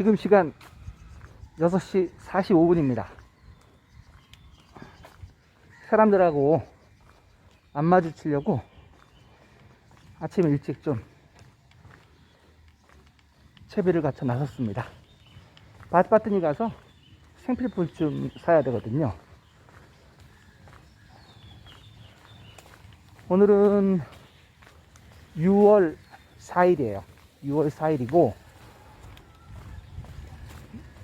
지금 시간 6시 45분입니다. 사람들하고 안 마주치려고 아침 일찍 좀 채비를 갖춰 나섰습니다. 밭바트니 가서 생필품 좀 사야 되거든요. 오늘은 6월 4일이에요. 6월 4일이고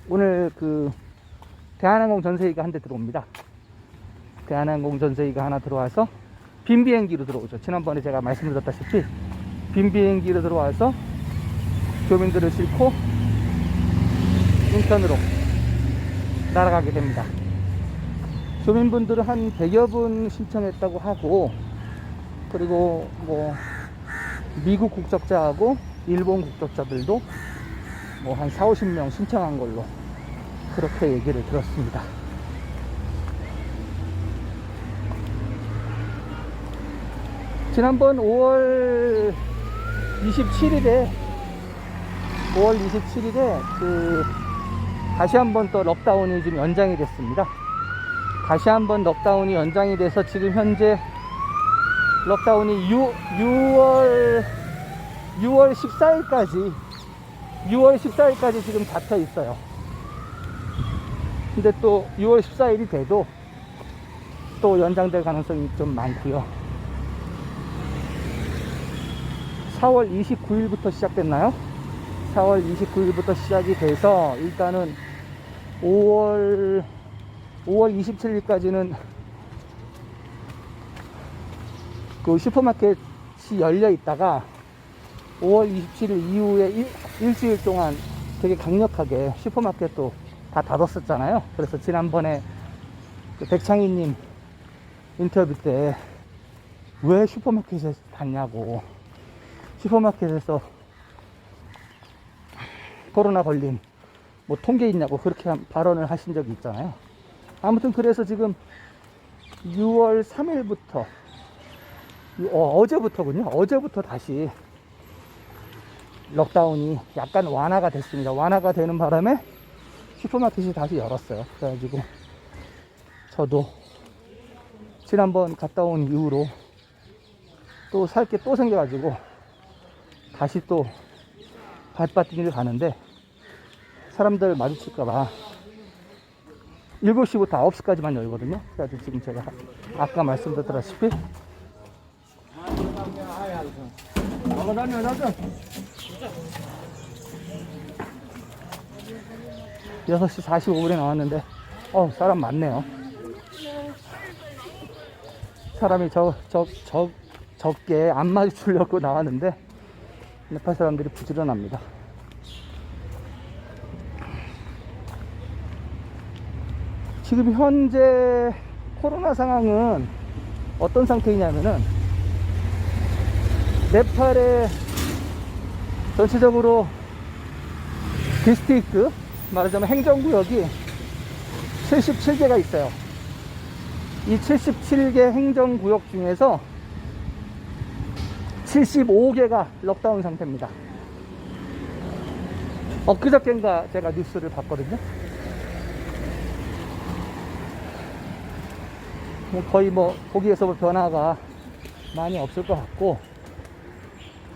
오늘 그 대한항공 전세기가 한 대 들어옵니다. 대한항공 전세기가 하나 들어와서 빈 비행기로 들어오죠. 지난번에 제가 말씀드렸다시피 빈 비행기로 들어와서 교민들을 싣고 인천으로 날아가게 됩니다. 교민분들은 한 100여 분 신청했다고 하고 그리고 뭐 미국 국적자하고 일본 국적자들도 뭐 한 4, 50명 신청한 걸로 그렇게 얘기를 들었습니다. 지난번 5월 27일에 5월 27일에 그 다시 한번 또 럭다운이 지금 연장이 됐습니다. 다시 한번 럭다운이 연장이 돼서 지금 현재 럭다운이 6, 6월 6월 14일까지 6월 14일까지 지금 잡혀 있어요. 근데 또 6월 14일이 돼도 또 연장될 가능성이 좀 많고요. 4월 29일부터 시작됐나요? 4월 29일부터 시작이 돼서 일단은 5월 5월 27일까지는 그 슈퍼마켓이 열려 있다가 5월 27일 이후에 일, 일주일 동안 되게 강력하게 슈퍼마켓도 다 닫았었잖아요. 그래서 지난번에 그 백창희님 인터뷰 때 왜 슈퍼마켓에 닫냐고 슈퍼마켓에서 코로나 걸린 뭐 통계 있냐고 그렇게 한 발언을 하신 적이 있잖아요. 아무튼 그래서 지금 6월 3일부터 어, 어제부터군요. 어제부터 다시 럭다운이 약간 완화가 됐습니다. 완화가 되는 바람에 슈퍼마켓이 다시 열었어요. 그래가지고 저도 지난번 갔다 온 이후로 또 살 게 또 생겨가지고 다시 또 밭바뛰기를 가는데 사람들 마주칠까봐 7시부터 9시까지만 열거든요. 그래서 지금 제가 아까 말씀드렸다시피 여섯 시 45분에 나왔는데 어 사람 많네요. 사람이 저, 저, 저, 적게 안 마주치려고 나왔는데 네팔 사람들이 부지런합니다. 지금 현재 코로나 상황은 어떤 상태이냐면은 네팔의 전체적으로 디스트릭트 말하자면 행정구역이 77개가 있어요. 이 77개 행정구역 중에서 75개가 럭다운 상태입니다. 엊그저께인가 제가 뉴스를 봤거든요. 뭐 거의 뭐 거기에서 뭐 변화가 많이 없을 것 같고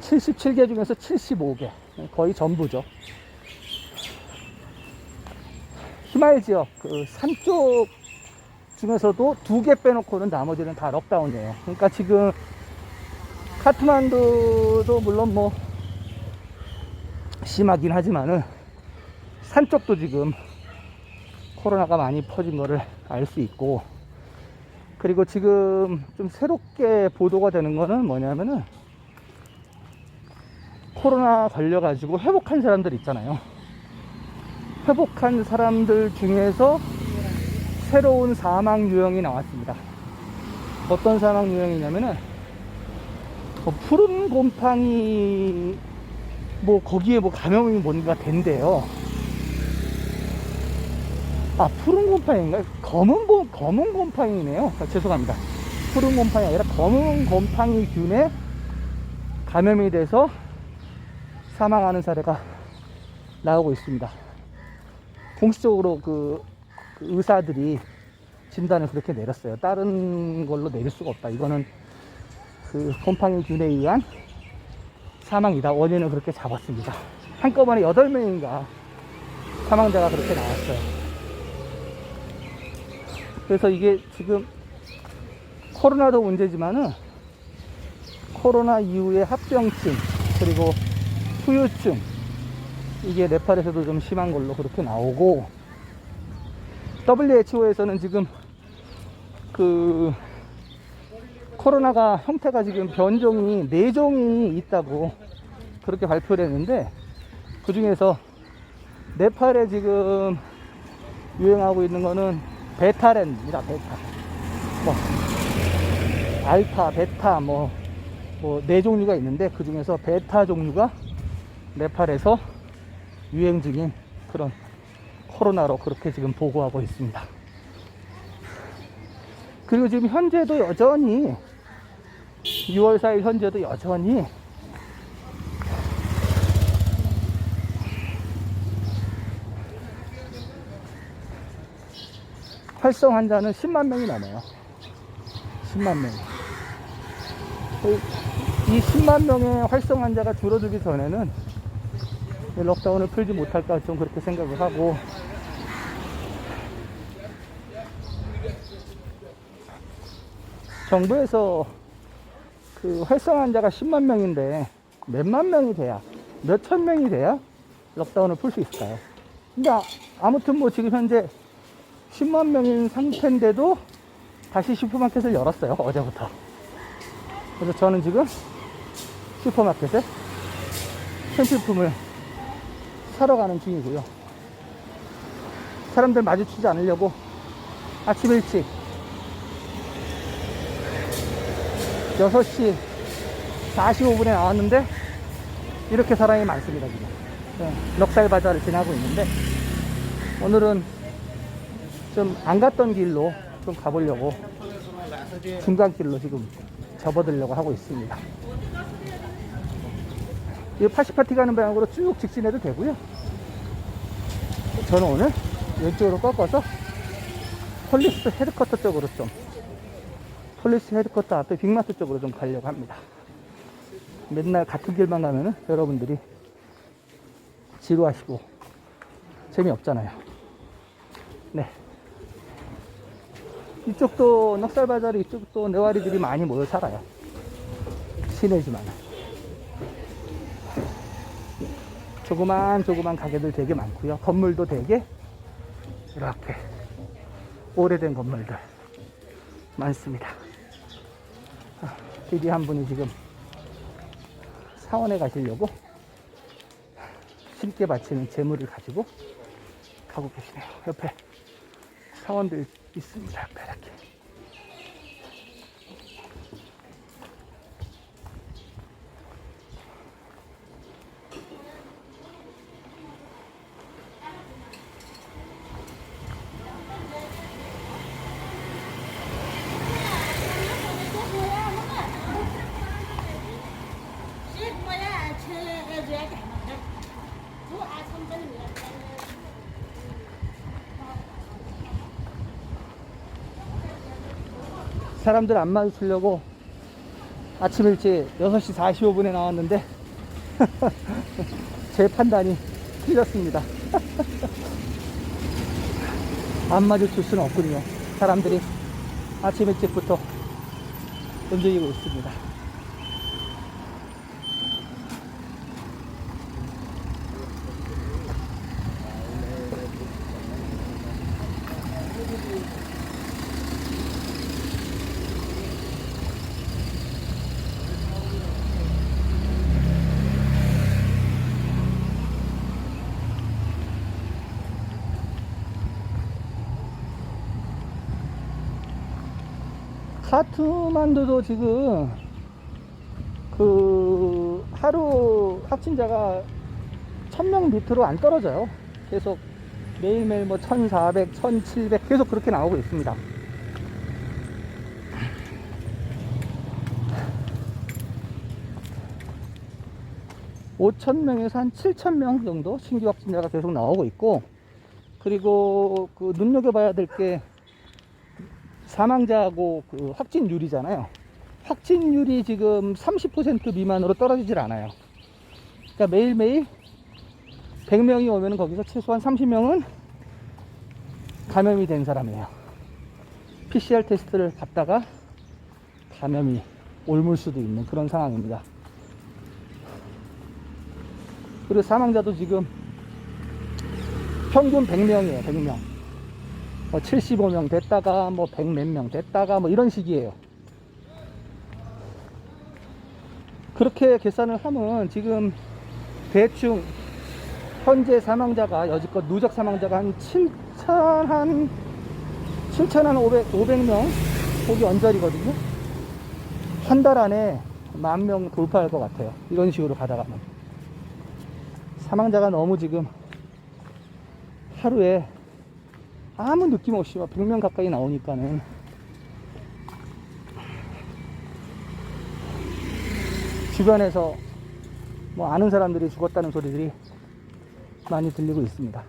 77개 중에서 75개 거의 전부죠. 히말 지역 그 산 쪽 중에서도 두 개 빼놓고는 나머지는 다 럭다운이에요. 그러니까 지금 카트만두도 물론 뭐 심하긴 하지만은 산 쪽도 지금 코로나가 많이 퍼진 거를 알 수 있고 그리고 지금 좀 새롭게 보도가 되는 거는 뭐냐면은 코로나 걸려가지고 회복한 사람들 있잖아요. 회복한 사람들 중에서 새로운 사망 유형이 나왔습니다. 어떤 사망 유형이냐면은 뭐 푸른 곰팡이 뭐 거기에 뭐 감염이 뭔가 된대요. 아 푸른 곰팡이인가? 검은 곰 검은 곰팡이네요. 아, 죄송합니다. 푸른 곰팡이 아니라 검은 곰팡이균에 감염이 돼서 사망하는 사례가 나오고 있습니다. 공식적으로 그, 그 의사들이 진단을 그렇게 내렸어요. 다른 걸로 내릴 수가 없다. 이거는 그 곰팡이균에 의한 사망이다. 원인을 그렇게 잡았습니다. 한꺼번에 8명인가 사망자가 그렇게 나왔어요. 그래서 이게 지금 코로나도 문제지만은 코로나 이후에 합병증 그리고 후유증 이게 네팔에서도 좀 심한 걸로 그렇게 나오고 WHO에서는 지금 그 코로나가 형태가 지금 변종이 네 종이 있다고 그렇게 발표를 했는데 그 중에서 네팔에 지금 유행하고 있는 거는 베타렌입니다. 베타. 뭐 알파, 베타 뭐뭐네 종류가 있는데 그 중에서 베타 종류가 네팔에서 유행 중인 그런 코로나로 그렇게 지금 보고하고 있습니다. 그리고 지금 현재도 여전히 6월 4일 현재도 여전히 활성 환자는 10만 명이 넘어요. 10만 명. 이 10만 명의 활성 환자가 줄어들기 전에는 이 록다운을 풀지 못할까 좀 그렇게 생각을 하고 정부에서 그 활성 환자가 10만 명인데 몇만 명이 돼야 몇 천 명이 돼야 록다운을 풀 수 있을까요? 근데 아- 아무튼 뭐 지금 현재 10만 명인 상태인데도 다시 슈퍼마켓을 열었어요 어제부터 그래서 저는 지금 슈퍼마켓에 생필품을 사러 가는 중이고요. 사람들 마주치지 않으려고 아침 일찍 6시 45분에 나왔는데 이렇게 사람이 많습니다 지금. 네, 넉살 바자를 지나고 있는데 오늘은 좀 안 갔던 길로 좀 가보려고 중간길로 지금 접어들려고 하고 있습니다. 이 80파티 가는 방향으로 쭉 직진해도 되고요 저는 오늘 왼쪽으로 꺾어서 폴리스 헤드쿼터 쪽으로 좀 폴리스 헤드쿼터 앞에 빅마트 쪽으로 좀 가려고 합니다. 맨날 같은 길만 가면은 여러분들이 지루하시고 재미없잖아요. 네. 이쪽도 넉살바자리 이쪽도 네와리들이 많이 모여 살아요. 시내지만. 조그만 조그만 가게들 되게 많고요. 건물도 되게 이렇게 오래된 건물들 많습니다. 아, 디디 한 분이 지금 사원에 가시려고 신께 바치는 재물을 가지고 가고 계시네요. 옆에 사원들 있습니다. 이렇게. 사람들 안 마주치려고 아침 일찍 6시 45분에 나왔는데 제 판단이 틀렸습니다. 안 마주칠 수는 없군요. 사람들이 아침 일찍부터 움직이고 있습니다. 카트만두도 지금 그 하루 확진자가 1000명 밑으로 안 떨어져요. 계속 매일매일 뭐 1400, 1700 계속 그렇게 나오고 있습니다. 5천 명에서 한 7천 명 정도 신규 확진자가 계속 나오고 있고 그리고 그 눈여겨봐야 될 게 사망자하고 그 확진율이잖아요. 확진율이 지금 30% 미만으로 떨어지질 않아요. 그러니까 매일매일 100명이 오면 거기서 최소한 30명은 감염이 된 사람이에요. PCR 테스트를 받다가 감염이 옮을 수도 있는 그런 상황입니다. 그리고 사망자도 지금 평균 100명이에요, 100명. 뭐 75명 됐다가 뭐 100 몇 명 됐다가 뭐 이런 식이에요. 그렇게 계산을 하면 지금 대충 현재 사망자가 여지껏 누적 사망자가 한 7천 한 7천 한 500, 500명 거기 언저리거든요. 한 달 안에 만 명 돌파할 것 같아요. 이런 식으로 가다가는. 사망자가 너무 지금 하루에 아무 느낌 없이 막 100명 가까이 나오니까는 주변에서 뭐 아는 사람들이 죽었다는 소리들이 많이 들리고 있습니다.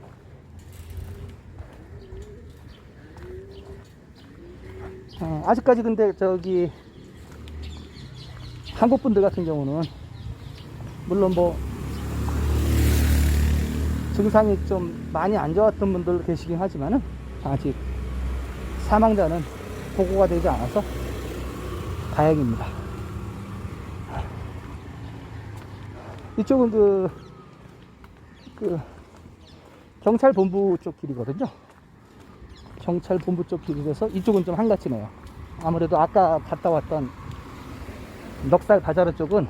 어, 아직까지 근데 저기 한국 분들 같은 경우는 물론 뭐 증상이 좀 많이 안 좋았던 분들 계시긴 하지만은 아직 사망자는 보고가 되지 않아서 다행입니다. 이쪽은 그, 그, 경찰 본부 쪽 길이거든요. 경찰 본부 쪽 길이라서 이쪽은 좀 한가치네요. 아무래도 아까 갔다 왔던 넉살 바자르 쪽은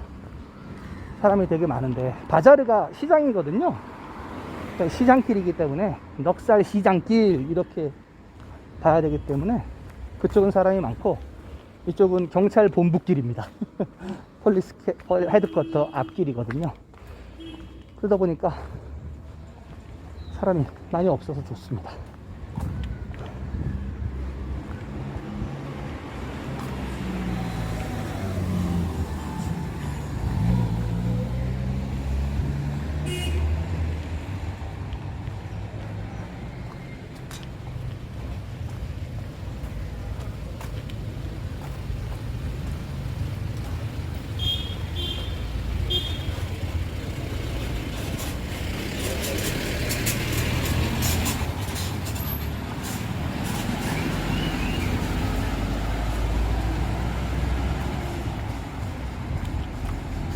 사람이 되게 많은데, 바자르가 시장이거든요. 그러니까 시장길이기 때문에 넉살 시장길 이렇게 봐야 되기 때문에 그쪽은 사람이 많고 이쪽은 경찰 본부길입니다. 폴리스 헤드쿼터 앞길이거든요. 그러다 보니까 사람이 많이 없어서 좋습니다.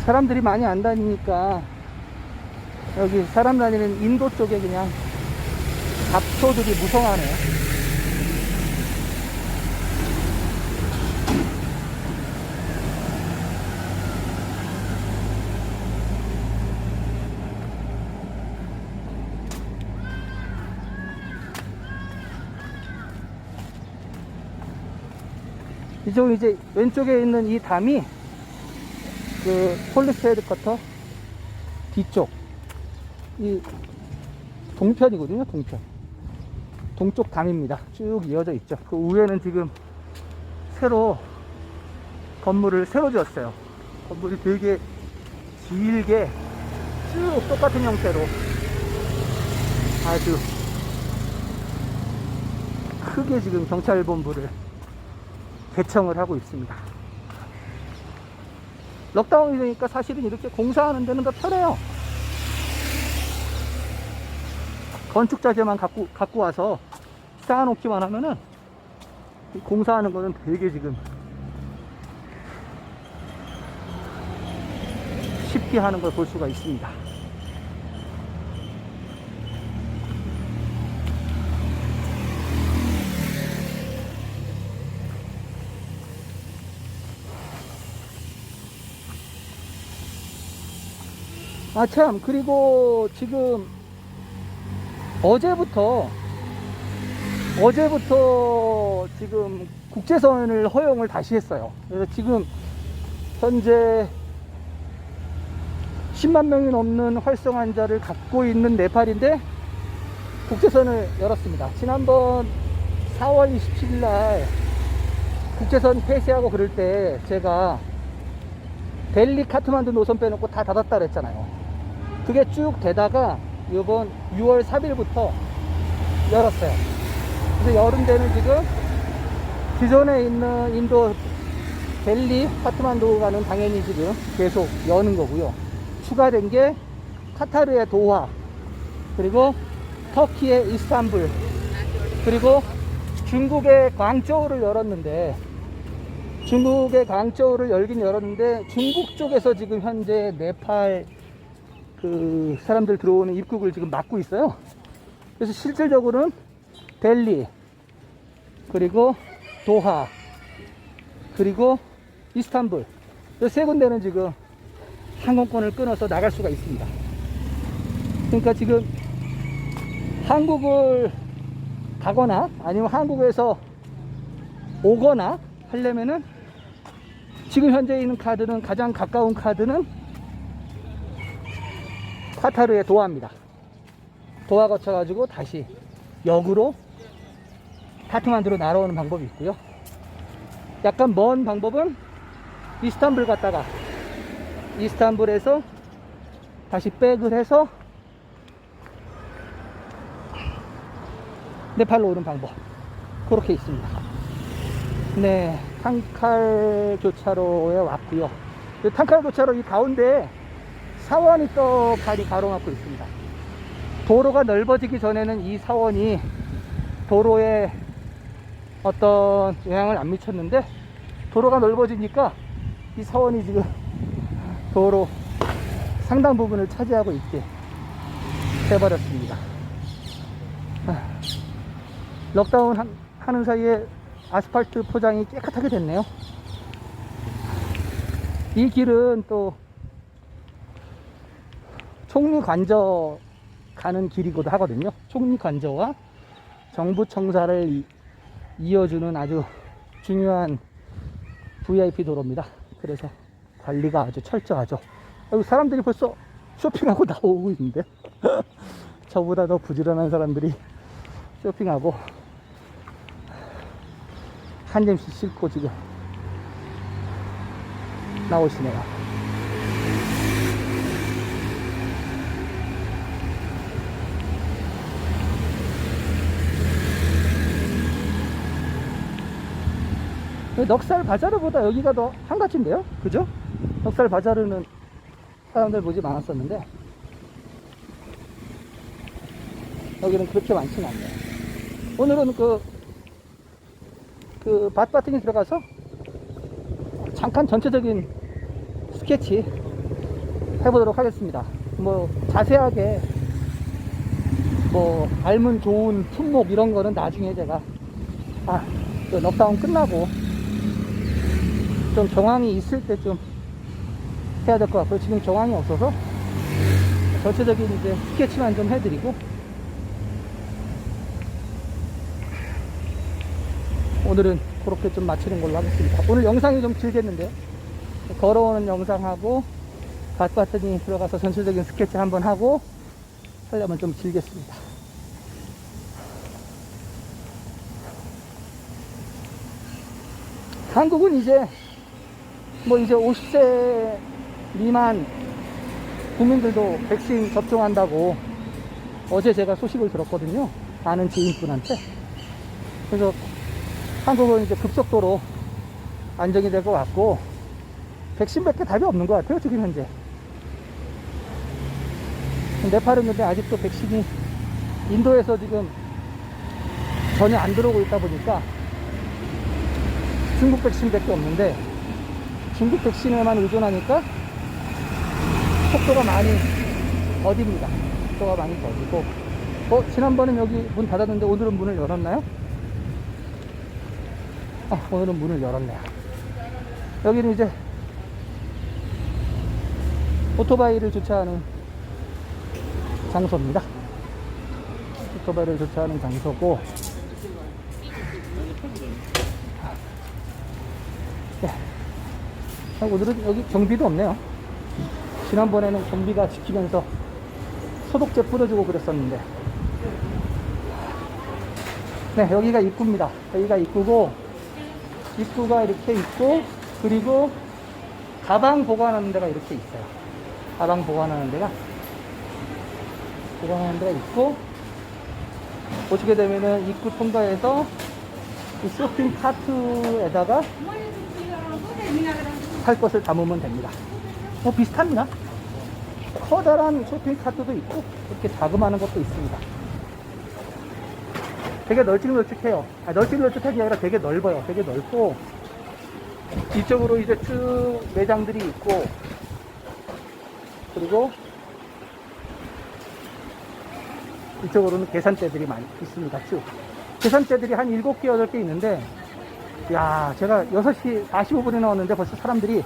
사람들이 많이 안 다니니까 여기 사람 다니는 인도 쪽에 그냥 잡초들이 무성하네요. 이쪽 이제 왼쪽에 있는 이 담이 그 폴리스 헤드커터 뒤쪽. 이 동편이거든요 동편. 동쪽 담입니다. 쭉 이어져 있죠. 그 위에는 지금 새로 건물을 새로 지었어요. 건물이 되게 길게 쭉 똑같은 형태로 아주 크게 지금 경찰본부를 개청을 하고 있습니다 럭다운이 되니까 사실은 이렇게 공사하는 데는 더 편해요. 건축 자재만 갖고, 갖고 와서 쌓아놓기만 하면은 이 공사하는 거는 되게 지금 쉽게 하는 걸 볼 수가 있습니다. 아, 참, 그리고 지금 어제부터, 어제부터 지금 국제선을 허용을 다시 했어요. 그래서 지금 현재 10만 명이 넘는 활성 환자를 갖고 있는 네팔인데 국제선을 열었습니다. 지난번 4월 27일 날 국제선 폐쇄하고 그럴 때 제가 델리 카트만두 노선 빼놓고 다 닫았다 그랬잖아요. 그게 쭉 되다가 이번 6월 3일부터 열었어요. 그래서 여름 되는 지금 기존에 있는 인도 델리, 카트만두 가는 당연히 지금 계속 여는 거고요. 추가된 게 카타르의 도하, 그리고 터키의 이스탄불, 그리고 중국의 광저우를 열었는데 중국의 광저우를 열긴 열었는데 중국 쪽에서 지금 현재 네팔 그 사람들 들어오는 입국을 지금 막고 있어요. 그래서 실질적으로는 델리 그리고 도하 그리고 이스탄불 이 세 군데는 지금 항공권을 끊어서 나갈 수가 있습니다. 그러니까 지금 한국을 가거나 아니면 한국에서 오거나 하려면은 지금 현재 있는 카드는 가장 가까운 카드는 카타르의 도하입니다. 도하 거쳐가지고 다시 역으로 카트만두로 날아오는 방법이 있고요. 약간 먼 방법은 이스탄불 갔다가 이스탄불에서 다시 백을 해서 네팔로 오는 방법 그렇게 있습니다. 네, 탄칼 교차로에 왔고요. 이 탄칼 교차로 이 가운데 사원이 또 발이 가로막고 있습니다. 도로가 넓어지기 전에는 이 사원이 도로에 어떤 영향을 안 미쳤는데 도로가 넓어지니까 이 사원이 지금 도로 상당 부분을 차지하고 있게 돼버렸습니다. 아, 럭다운 한- 하는 사이에 아스팔트 포장이 깨끗하게 됐네요. 이 길은 또 총리 관저 가는 길이기도 하거든요. 총리 관저와 정부 청사를 이- 이어주는 아주 중요한 VIP 도로입니다. 그래서 관리가 아주 철저하죠. 사람들이 벌써 쇼핑하고 나오고 있는데 저보다 더 부지런한 사람들이 쇼핑하고 한 점씩 싣고 지금 나오시네요. 넉살 바자르보다 여기가 더 한가치인데요? 그죠? 넉살 바자르는 사람들 모집 많았었는데 여기는 그렇게 많지는 않네요. 오늘은 그, 그, 밭바팅에 들어가서 잠깐 전체적인 스케치 해보도록 하겠습니다. 뭐, 자세하게 뭐, 알면 좋은 품목 이런 거는 나중에 제가, 아, 그 넉다운 끝나고 좀 정황이 있을 때 좀 해야 될 것 같고요. 지금 정황이 없어서 전체적인 이제 스케치만 좀 해드리고 오늘은 그렇게 좀 마치는 걸로 하겠습니다. 오늘 영상이 좀 길겠는데요. 걸어오는 영상하고 밭바트니 들어가서 전체적인 스케치 한번 하고 하려면 좀 길겠습니다. 한국은 이제 뭐 이제 50세 미만 국민들도 백신 접종한다고 어제 제가 소식을 들었거든요. 아는 지인분한테. 그래서 한국은 이제 급속도로 안정이 될 것 같고 백신밖에 답이 없는 것 같아요. 지금 현재. 네팔은 근데 아직도 백신이 인도에서 지금 전혀 안 들어오고 있다 보니까 중국 백신밖에 없는데 중국 백신에만 의존하니까 속도가 많이 더딥니다. 속도가 많이 더디고 어 지난번엔 여기 문 닫았는데 오늘은 문을 열었나요? 아, 오늘은 문을 열었네요. 여기는 이제 오토바이를 주차하는 장소입니다. 오토바이를 주차하는 장소고 네. 아, 오늘은 여기 경비도 없네요. 지난번에는 경비가 지키면서 소독제 뿌려주고 그랬었는데. 네, 여기가 입구입니다. 여기가 입구고, 입구가 이렇게 있고, 그리고 가방 보관하는 데가 이렇게 있어요. 가방 보관하는 데가 들어가는 데가 있고 보시게 되면은 입구 통과해서 이 쇼핑 카트에다가 할 것을 담으면 됩니다. 뭐 비슷합니다. 커다란 쇼핑 카트도 있고 이렇게 자그마한 것도 있습니다. 되게 널찍널찍해요. 아, 널찍널찍한 게 아니라 되게 넓어요. 되게 넓고 이쪽으로 이제 쭉 매장들이 있고 그리고 이쪽으로는 계산대들이 많이 있습니다. 쭉. 계산대들이 한 7개, 8개 있는데 야, 제가 6시 45분에 나왔는데 벌써 사람들이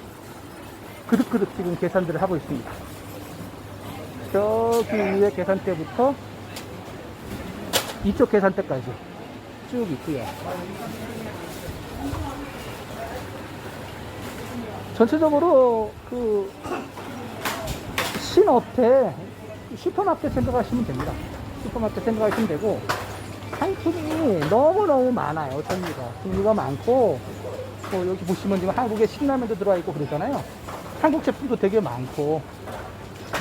그득그득 지금 계산들을 하고 있습니다. 저기 위에 계산대부터 이쪽 계산대까지 쭉 있고요. 전체적으로 그 신업태 슈퍼마켓 생각하시면 됩니다. 슈퍼마켓 생각하시면 되고 상품이 너무너무 많아요. 종류가. 종류가 많고 또 여기 보시면 지금 한국에 신라면도 들어와 있고 그러잖아요. 한국 제품도 되게 많고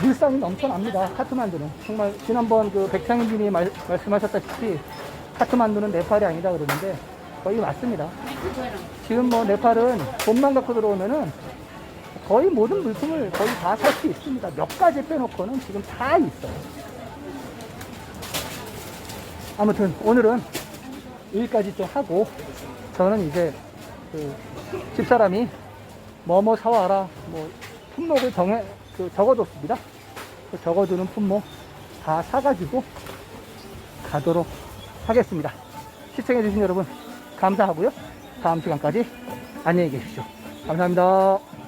물상이 넘쳐납니다. 카트만두는. 정말 지난번 그 백창인님이 말, 말씀하셨다시피 카트만두는 네팔이 아니다 그러는데 거의 맞습니다. 지금 뭐 네팔은 돈만 갖고 들어오면은 거의 모든 물품을 거의 다 살 수 있습니다. 몇 가지 빼놓고는 지금 다 있어요. 아무튼 오늘은 여기까지 좀 하고 저는 이제 그 집사람이 뭐뭐 사와라 뭐 품목을 정해 그 적어뒀습니다. 그 적어두는 품목 다 사가지고 가도록 하겠습니다. 시청해주신 여러분 감사하고요. 다음 시간까지 안녕히 계십시오. 감사합니다.